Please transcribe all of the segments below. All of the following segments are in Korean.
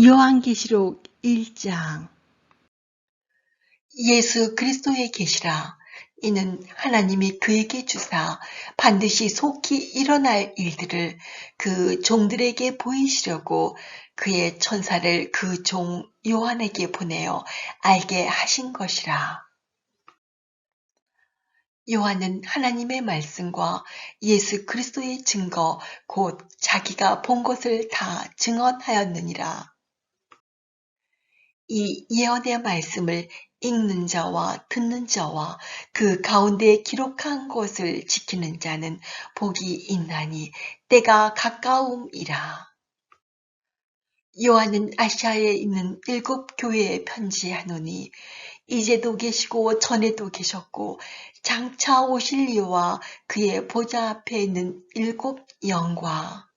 요한계시록 1장 예수 그리스도의 계시라 이는 하나님이 그에게 주사 반드시 속히 일어날 일들을 그 종들에게 보이시려고 그의 천사를 그 종 요한에게 보내어 알게 하신 것이라. 요한은 하나님의 말씀과 예수 그리스도의 증거 곧 자기가 본 것을 다 증언하였느니라. 이 예언의 말씀을 읽는 자와 듣는 자와 그 가운데 기록한 것을 지키는 자는 복이 있나니 때가 가까움이라. 요한은 아시아에 있는 일곱 교회에 편지하노니 이제도 계시고 전에도 계셨고 장차 오실 이와 그의 보좌 앞에 있는 일곱 영과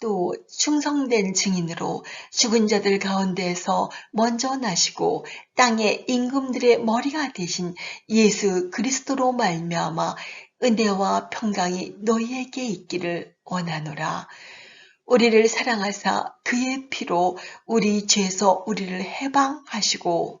또 충성된 증인으로 죽은 자들 가운데에서 먼저 나시고 땅의 임금들의 머리가 되신 예수 그리스도로 말미암아 은혜와 평강이 너희에게 있기를 원하노라. 우리를 사랑하사 그의 피로 우리 죄에서 우리를 해방하시고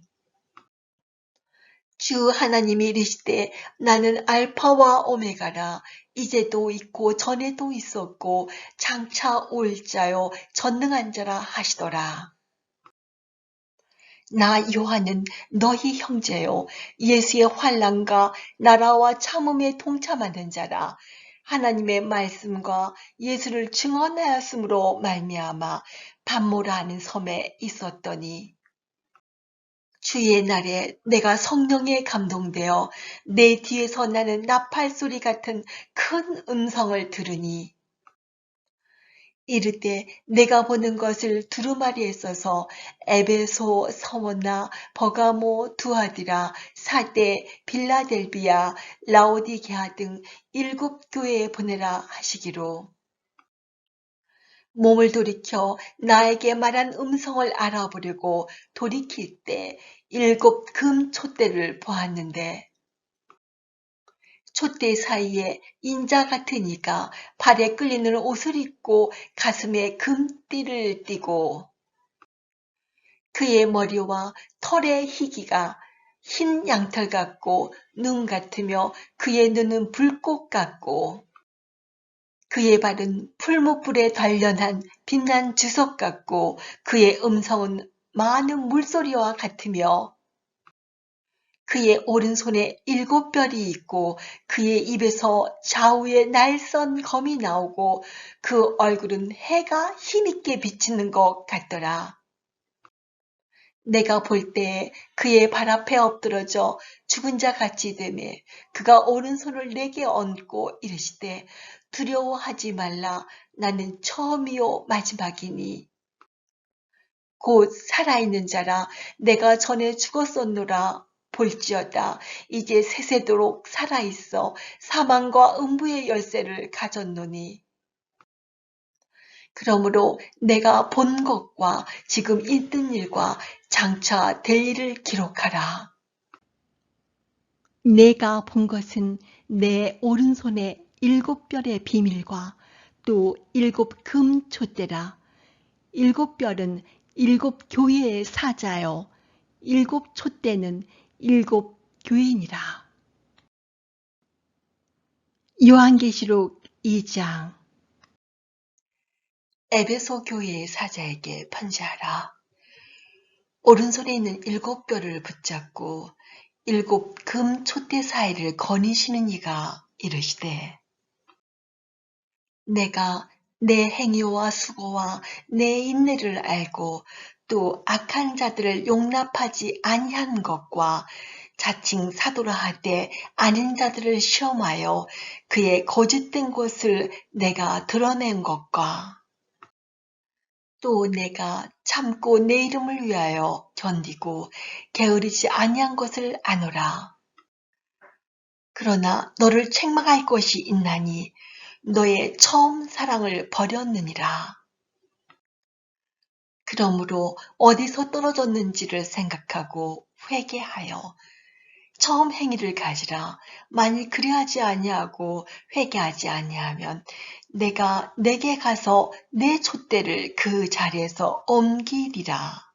주 하나님이 이르시되 나는 알파와 오메가라. 이제도 있고 전에도 있었고 장차 올 자요. 전능한 자라 하시더라. 나 요한은 너희 형제요. 예수의 환란과 나라와 참음에 동참하는 자라. 하나님의 말씀과 예수를 증언하였으므로 말미암아 반모라 하는 섬에 있었더니 주의 날에 내가 성령에 감동되어 내 뒤에서 나는 나팔 소리 같은 큰 음성을 들으니 이르되 내가 보는 것을 두루마리에 써서 에베소, 서원나, 버가모, 두아디라, 사대, 빌라델비아, 라오디게아 등 일곱 교회에 보내라 하시기로 몸을 돌이켜 나에게 말한 음성을 알아보려고 돌이킬 때 일곱 금 촛대를 보았는데 촛대 사이에 인자 같은 이가 발에 끌리는 옷을 입고 가슴에 금띠를 띠고 그의 머리와 털의 희기가 흰 양털 같고 눈 같으며 그의 눈은 불꽃 같고 그의 발은 풀무불에 단련한 빛난 주석 같고 그의 음성은 많은 물소리와 같으며 그의 오른손에 일곱 별이 있고 그의 입에서 좌우에 날선 검이 나오고 그 얼굴은 해가 힘있게 비치는 것 같더라. 내가 볼때 그의 발 앞에 엎드러져 죽은 자 같이 되매 그가 오른손을 내게 얹고 이르시되 두려워하지 말라. 나는 처음이요 마지막이니. 곧 살아있는 자라 내가 전에 죽었었노라. 볼지어다 이제 세세도록 살아있어 사망과 음부의 열쇠를 가졌노니. 그러므로 내가 본 것과 지금 있는 일과 장차 될 일을 기록하라. 내가 본 것은 내 오른손에 일곱 별의 비밀과 또 일곱 금 촛대라. 일곱 별은 일곱 교회의 사자요. 일곱 촛대는 일곱 교인이라. 요한계시록 2장 에베소 교회의 사자에게 편지하라. 오른손에 있는 일곱 별을 붙잡고 일곱 금 촛대 사이를 거니시는 이가 이르시되 내가 내 행위와 수고와 내 인내를 알고 또 악한 자들을 용납하지 아니한 것과 자칭 사도라 하되 아닌 자들을 시험하여 그의 거짓된 것을 내가 드러낸 것과 또 내가 참고 내 이름을 위하여 견디고 게으르지 아니한 것을 아노라. 그러나 너를 책망할 것이 있나니 너의 처음 사랑을 버렸느니라. 그러므로 어디서 떨어졌는지를 생각하고 회개하여 처음 행위를 가지라. 만일 그리하지 아니하고 회개하지 아니하면 내가 내게 가서 내 촛대를 그 자리에서 옮기리라.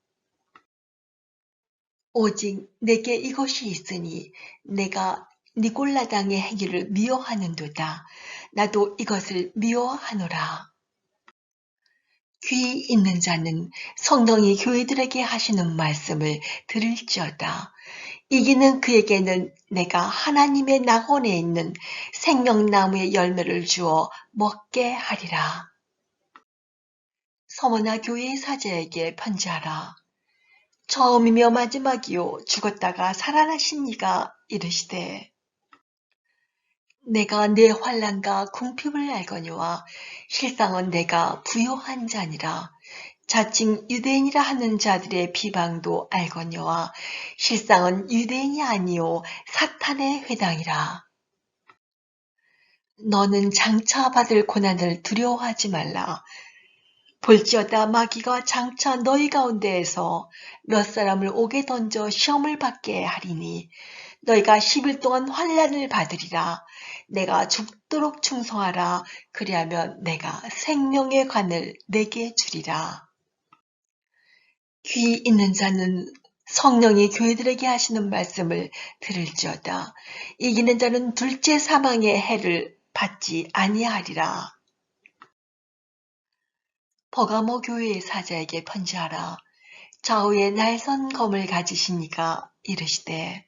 오직 내게 이것이 있으니 내가 니골라당의 행위를 미워하는도다. 나도 이것을 미워하노라. 귀 있는 자는 성령이 교회들에게 하시는 말씀을 들을지어다. 이기는 그에게는 내가 하나님의 낙원에 있는 생명나무의 열매를 주어 먹게 하리라. 서머나 교회의 사제에게 편지하라. 처음이며 마지막이요 죽었다가 살아나신 이가 이르시되 내가 내 환란과 궁핍을 알거니와 실상은 내가 부요한 자니라. 자칭 유대인이라 하는 자들의 비방도 알거니와 실상은 유대인이 아니요 사탄의 회당이라. 너는 장차 받을 고난을 두려워하지 말라. 볼지어다 마귀가 장차 너희 가운데에서 몇 사람을 옥에 던져 시험을 받게 하리니 너희가 10일 동안 환란을 받으리라. 내가 죽도록 충성하라. 그리하면 내가 생명의 관을 내게 주리라. 귀 있는 자는 성령이 교회들에게 하시는 말씀을 들을지어다. 이기는 자는 둘째 사망의 해를 받지 아니하리라. 버가모 교회의 사자에게 편지하라. 좌우에 날선 검을 가지시니까 이르시되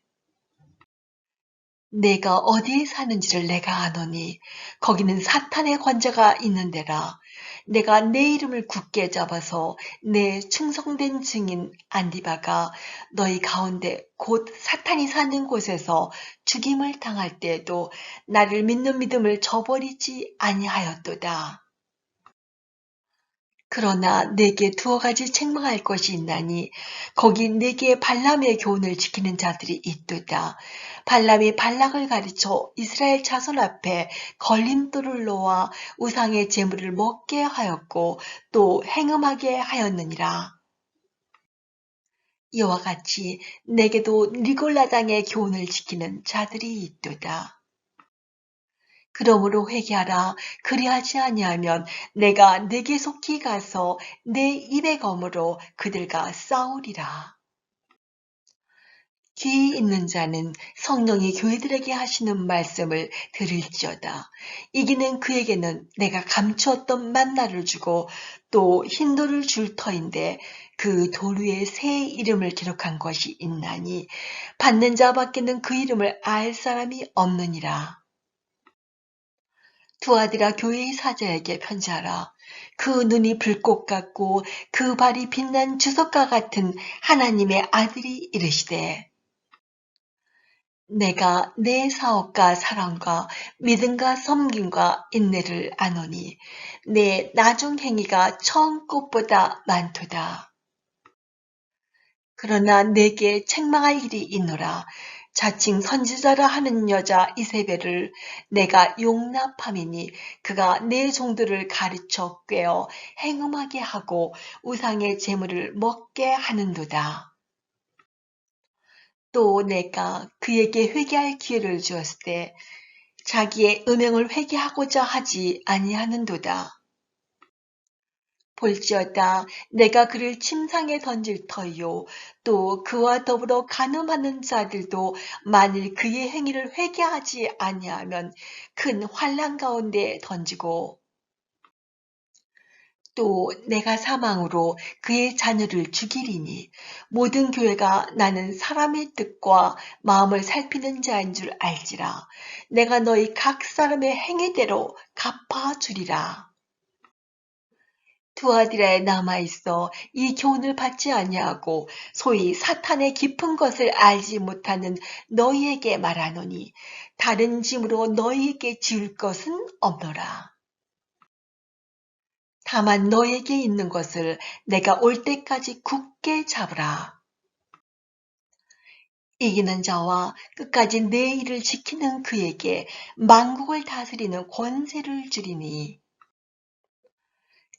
내가 어디에 사는지를 내가 아노니 거기는 사탄의 관자가 있는 데라. 내가 내 이름을 굳게 잡아서 내 충성된 증인 안디바가 너희 가운데 곧 사탄이 사는 곳에서 죽임을 당할 때에도 나를 믿는 믿음을 저버리지 아니하였도다. 그러나 내게 두어 가지 책망할 것이 있나니 거기 내게 발람의 교훈을 지키는 자들이 있도다. 발람이 발락을 가르쳐 이스라엘 자손 앞에 걸림돌을 놓아 우상의 재물을 먹게 하였고 또 행음하게 하였느니라. 이와 같이 내게도 니골라당의 교훈을 지키는 자들이 있도다. 그러므로 회개하라. 그리하지 아니하면 내가 내게 속히 가서 내 입의 검으로 그들과 싸우리라. 귀 있는 자는 성령이 교회들에게 하시는 말씀을 들을지어다. 이기는 그에게는 내가 감추었던 만나를 주고 또 흰돌을 줄 터인데 그 돌 위에 새 이름을 기록한 것이 있나니 받는 자밖에는 그 이름을 알 사람이 없느니라. 두 아들아 교회의 사자에게 편지하라. 그 눈이 불꽃 같고 그 발이 빛난 주석과 같은 하나님의 아들이 이르시되 내가 내 사업과 사랑과 믿음과 섬김과 인내를 아노니 내 나중 행위가 처음 꽃보다 많도다. 그러나 내게 책망할 일이 있노라. 자칭 선지자라 하는 여자 이세벨을 내가 용납함이니 그가 내 종들을 가르쳐 꿰어 행음하게 하고 우상의 재물을 먹게 하는도다. 또 내가 그에게 회개할 기회를 주었을 때 자기의 음행을 회개하고자 하지 아니하는도다. 볼지어다. 내가 그를 침상에 던질 터이요. 또 그와 더불어 간음하는 자들도 만일 그의 행위를 회개하지 아니하면 큰 환란 가운데 던지고. 또 내가 사망으로 그의 자녀를 죽이리니 모든 교회가 나는 사람의 뜻과 마음을 살피는 자인 줄 알지라. 내가 너희 각 사람의 행위대로 갚아주리라. 두아디라에 남아 있어 이 교훈을 받지 아니하고 소위 사탄의 깊은 것을 알지 못하는 너희에게 말하노니 다른 짐으로 너희에게 지을 것은 없노라. 다만 너에게 있는 것을 내가 올 때까지 굳게 잡으라. 이기는 자와 끝까지 내 일을 지키는 그에게 만국을 다스리는 권세를 주리니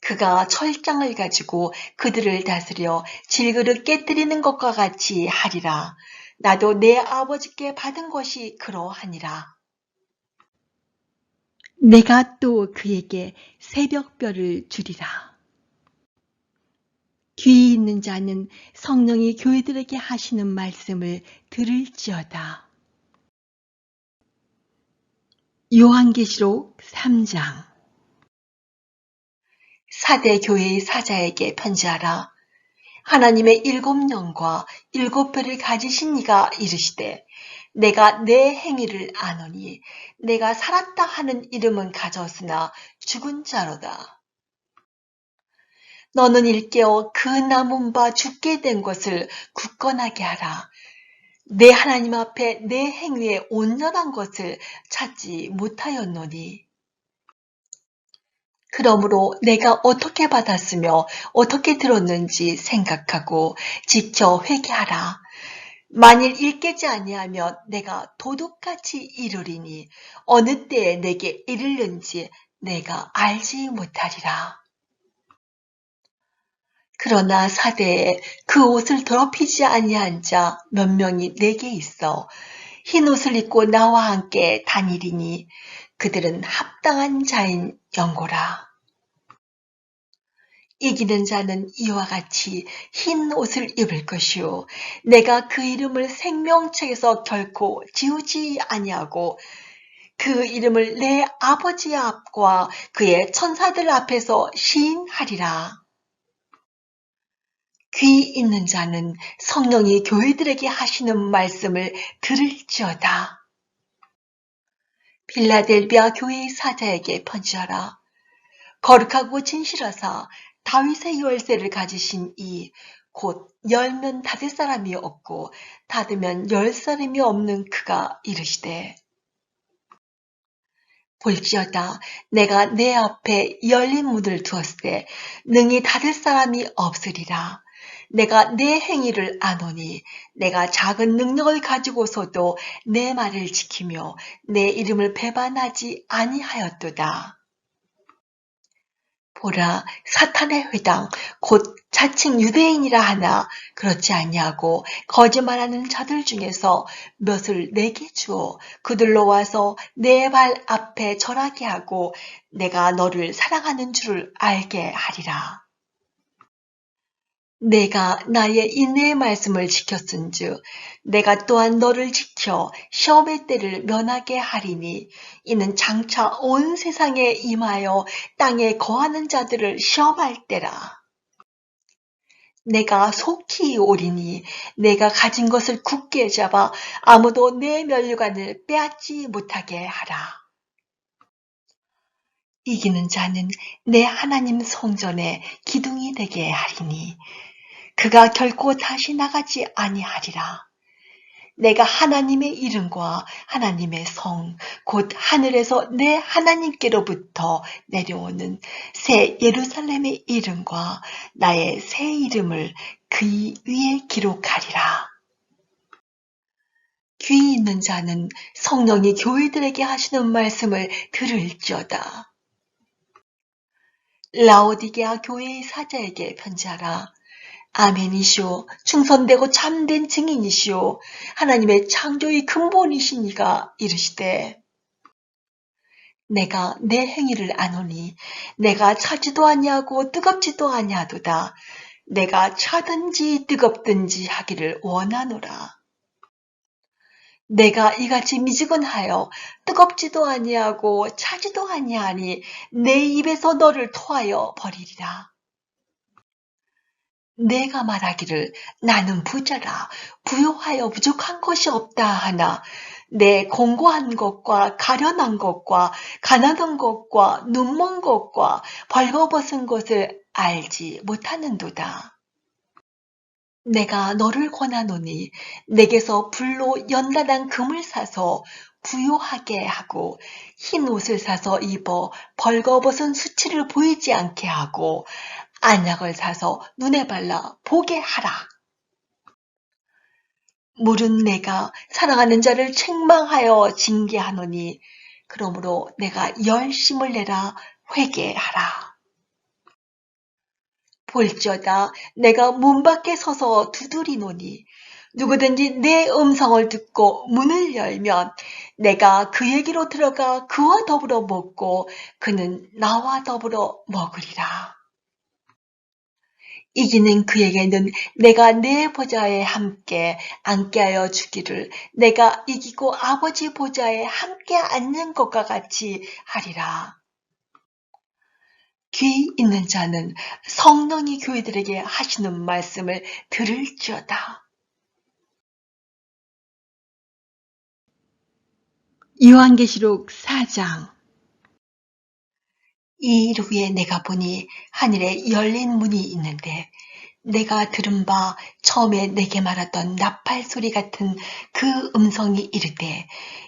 그가 철장을 가지고 그들을 다스려 질그릇 깨뜨리는 것과 같이 하리라. 나도 내 아버지께 받은 것이 그러하니라. 내가 또 그에게 새벽별을 주리라. 귀 있는 자는 성령이 교회들에게 하시는 말씀을 들을지어다. 요한계시록 3장 사대 교회의 사자에게 편지하라. 하나님의 일곱 영과 일곱 별을 가지신 이가 이르시되 내가 내 행위를 아노니 내가 살았다 하는 이름은 가졌으나 죽은 자로다. 너는 일깨어 그 남은 바 죽게 된 것을 굳건하게 하라. 내 하나님 앞에 내 행위에 온전한 것을 찾지 못하였노니. 그러므로 내가 어떻게 받았으며 어떻게 들었는지 생각하고 지켜 회개하라. 만일 일깨지 아니하면 내가 도둑같이 이르리니 어느 때에 내게 이르는지 내가 알지 못하리라. 그러나 사대에 그 옷을 더럽히지 아니한 자 몇 명이 내게 있어 흰 옷을 입고 나와 함께 다니리니 그들은 합당한 자인 영고라. 이기는 자는 이와 같이 흰 옷을 입을 것이요 내가 그 이름을 생명책에서 결코 지우지 아니하고 그 이름을 내 아버지 앞과 그의 천사들 앞에서 시인하리라. 귀 있는 자는 성령이 교회들에게 하시는 말씀을 들을지어다. 빌라델비아 교회의 사자에게 편지하라. 거룩하고 진실하사 다윗의 열쇠를 가지신 이 곧 열면 닫을 사람이 없고 닫으면 열 사람이 없는 그가 이르시되 볼지어다 내가 내 앞에 열린 문을 두었을 때 능히 닫을 사람이 없으리라 내가 내 행위를 아노니 내가 작은 능력을 가지고서도 내 말을 지키며 내 이름을 배반하지 아니하였도다. 보라 사탄의 회당 곧 자칭 유대인이라 하나 그렇지 아니하고 거짓말하는 자들 중에서 몇을 내게 주어 그들로 와서 내 발 앞에 절하게 하고 내가 너를 사랑하는 줄을 알게 하리라. 내가 나의 인내의 말씀을 지켰은즉 내가 또한 너를 지켜 시험의 때를 면하게 하리니 이는 장차 온 세상에 임하여 땅에 거하는 자들을 시험할 때라. 내가 속히 오리니 내가 가진 것을 굳게 잡아 아무도 내 멸류관을 빼앗지 못하게 하라. 이기는 자는 내 하나님 성전에 기둥이 되게 하리니 그가 결코 다시 나가지 아니하리라. 내가 하나님의 이름과 하나님의 성, 곧 하늘에서 내 하나님께로부터 내려오는 새 예루살렘의 이름과 나의 새 이름을 그 위에 기록하리라. 귀 있는 자는 성령이 교회들에게 하시는 말씀을 들을지어다. 라오디게아 교회의 사자에게 편지하라. 아멘이시오. 충성되고 참된 증인이시오. 하나님의 창조의 근본이시니가 이르시되 내가 내 행위를 아노니 내가 차지도 아니하고 뜨겁지도 아니하도다. 내가 차든지 뜨겁든지 하기를 원하노라. 내가 이같이 미지근하여 뜨겁지도 아니하고 차지도 아니하니 내 입에서 너를 토하여 버리리라. 내가 말하기를 나는 부자라 부요하여 부족한 것이 없다 하나 내 공고한 것과 가련한 것과 가난한 것과 눈먼 것과 벌거벗은 것을 알지 못하는도다. 내가 너를 권하노니 내게서 불로 연단한 금을 사서 부요하게 하고 흰 옷을 사서 입어 벌거벗은 수치를 보이지 않게 하고 안약을 사서 눈에 발라 보게 하라. 물은 내가 사랑하는 자를 책망하여 징계하노니 그러므로 내가 열심을 내라 회개하라. 볼지어다 내가 문 밖에 서서 두드리노니 누구든지 내 음성을 듣고 문을 열면 내가 그에게로 들어가 그와 더불어 먹고 그는 나와 더불어 먹으리라. 이기는 그에게는 내가 내 보좌에 함께 앉게 하여 주기를 내가 이기고 아버지 보좌에 함께 앉는 것과 같이 하리라. 귀 있는 자는 성령이 교회들에게 하시는 말씀을 들을지어다. 요한계시록 4장 이 일 후에 내가 보니 하늘에 열린 문이 있는데 내가 들은 바 처음에 내게 말했던 나팔 소리 같은 그 음성이 이르되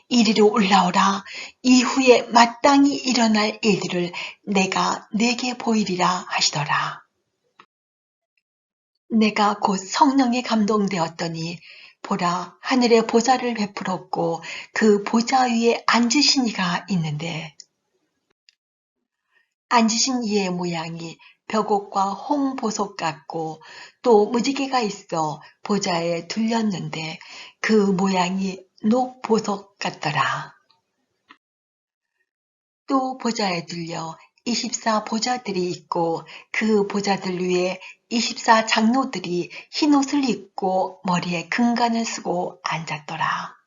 이리로 올라오라 이후에 마땅히 일어날 일들을 내가 내게 보이리라 하시더라. 내가 곧 성령에 감동되었더니 보라 하늘에 보좌를 베풀었고 그 보좌 위에 앉으신 이가 있는데 앉으신 이의 모양이 벽옥과 홍보석 같고 또 무지개가 있어 보좌에 둘렸는데 그 모양이 녹보석 같더라. 또 보좌에 들려 24 보좌들이 있고 그 보좌들 위에 24 장로들이 흰 옷을 입고 머리에 금관을 쓰고 앉았더라.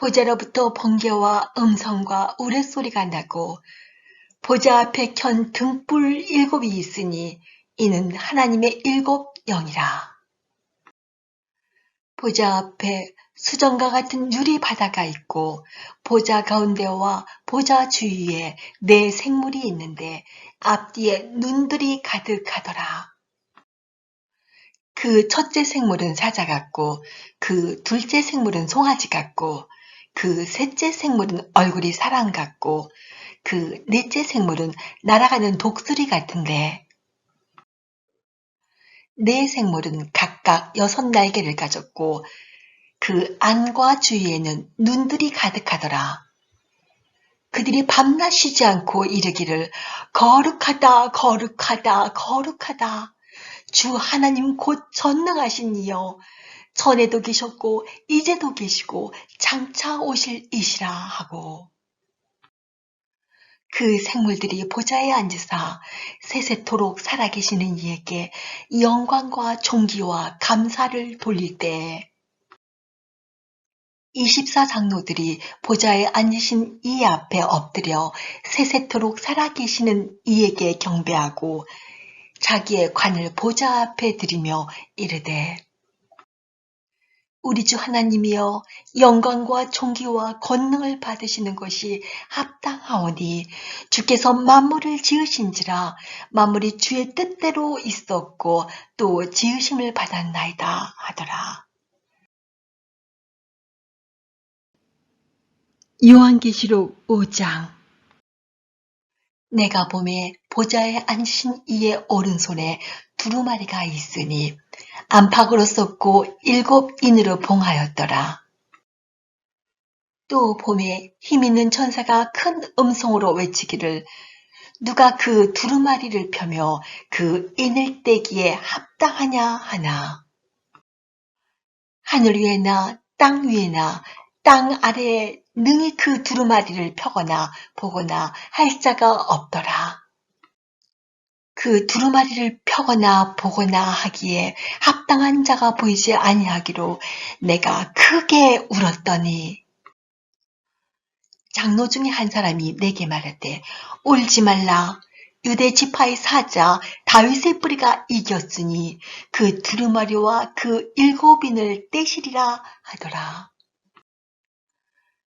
보좌로부터 번개와 음성과 우레소리가 나고 보좌 앞에 켠 등불 일곱이 있으니 이는 하나님의 일곱 영이라. 보좌 앞에 수정과 같은 유리 바다가 있고 보좌 가운데와 보좌 주위에 네 생물이 있는데 앞뒤에 눈들이 가득하더라. 그 첫째 생물은 사자 같고 그 둘째 생물은 송아지 같고 그 셋째 생물은 얼굴이 사람 같고 그 넷째 생물은 날아가는 독수리 같은데 네 생물은 각각 여섯 날개를 가졌고 그 안과 주위에는 눈들이 가득하더라. 그들이 밤낮 쉬지 않고 이르기를 거룩하다 거룩하다 거룩하다 주 하나님 곧 전능하신 이여 전에도 계셨고 이제도 계시고 장차 오실 이시라 하고. 그 생물들이 보좌에 앉으사 세세토록 살아계시는 이에게 영광과 존귀와 감사를 돌릴 때24 장로들이 보좌에 앉으신 이 앞에 엎드려 세세토록 살아계시는 이에게 경배하고 자기의 관을 보좌 앞에 들이며 이르되 우리 주 하나님이여 영광과 존귀와 권능을 받으시는 것이 합당하오니 주께서 만물을 지으신지라 만물이 주의 뜻대로 있었고 또 지으심을 받았나이다 하더라. 요한계시록 5장 내가 봄에 보좌에 앉으신 이의 오른손에 두루마리가 있으니 안팎으로 썼고 일곱 인으로 봉하였더라. 또 봄에 힘있는 천사가 큰 음성으로 외치기를 누가 그 두루마리를 펴며 그 인을 떼기에 합당하냐 하나. 하늘 위에나 땅 위에나 땅 아래에 능히 그 두루마리를 펴거나 보거나 할 자가 없더라. 그 두루마리를 펴거나 보거나 하기에 합당한 자가 보이지 아니하기로 내가 크게 울었더니 장로 중에 한 사람이 내게 말했대 울지 말라 유대 지파의 사자 다윗의 뿌리가 이겼으니 그 두루마리와 그 일곱인을 떼시리라 하더라.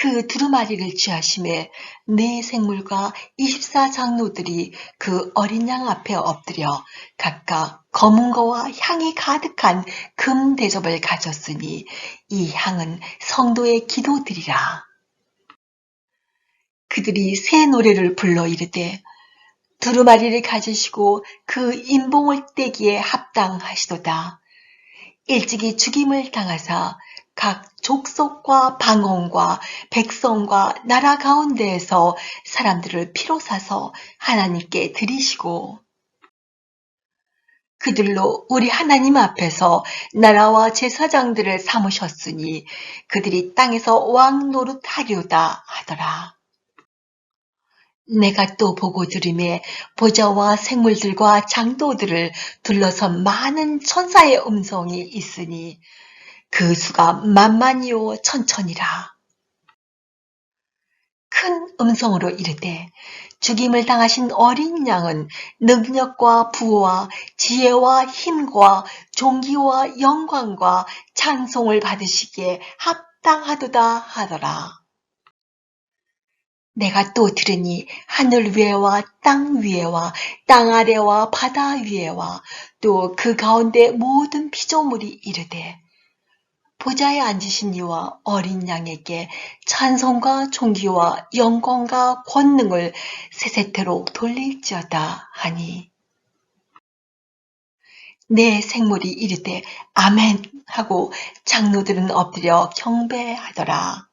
그 두루마리를 취하심에 네 생물과 24장로들이 그 어린 양 앞에 엎드려 각각 검은 거와 향이 가득한 금 대접을 가졌으니 이 향은 성도의 기도들이라. 그들이 새 노래를 불러 이르되 두루마리를 가지시고 그 인봉을 떼기에 합당하시도다. 일찍이 죽임을 당하사 각 족속과 방언과 백성과 나라 가운데에서 사람들을 피로 사서 하나님께 드리시고 그들로 우리 하나님 앞에서 나라와 제사장들을 삼으셨으니 그들이 땅에서 왕 노릇하리로다 하더라. 내가 또 보고 들음에 보좌와 생물들과 장도들을 둘러선 많은 천사의 음성이 있으니 그 수가 만만이요 천천이라. 큰 음성으로 이르되 죽임을 당하신 어린 양은 능력과 부와 지혜와 힘과 종기와 영광과 찬송을 받으시기에 합당하도다 하더라. 내가 또 들으니 하늘 위에와 땅 위에와 땅 아래와 바다 위에와 또 그 가운데 모든 피조물이 이르되 보좌에 앉으신 이와 어린 양에게 찬송과 존귀와 영광과 권능을 세세태로 돌릴지어다 하니 내 생물이 이르되 아멘 하고 장로들은 엎드려 경배하더라.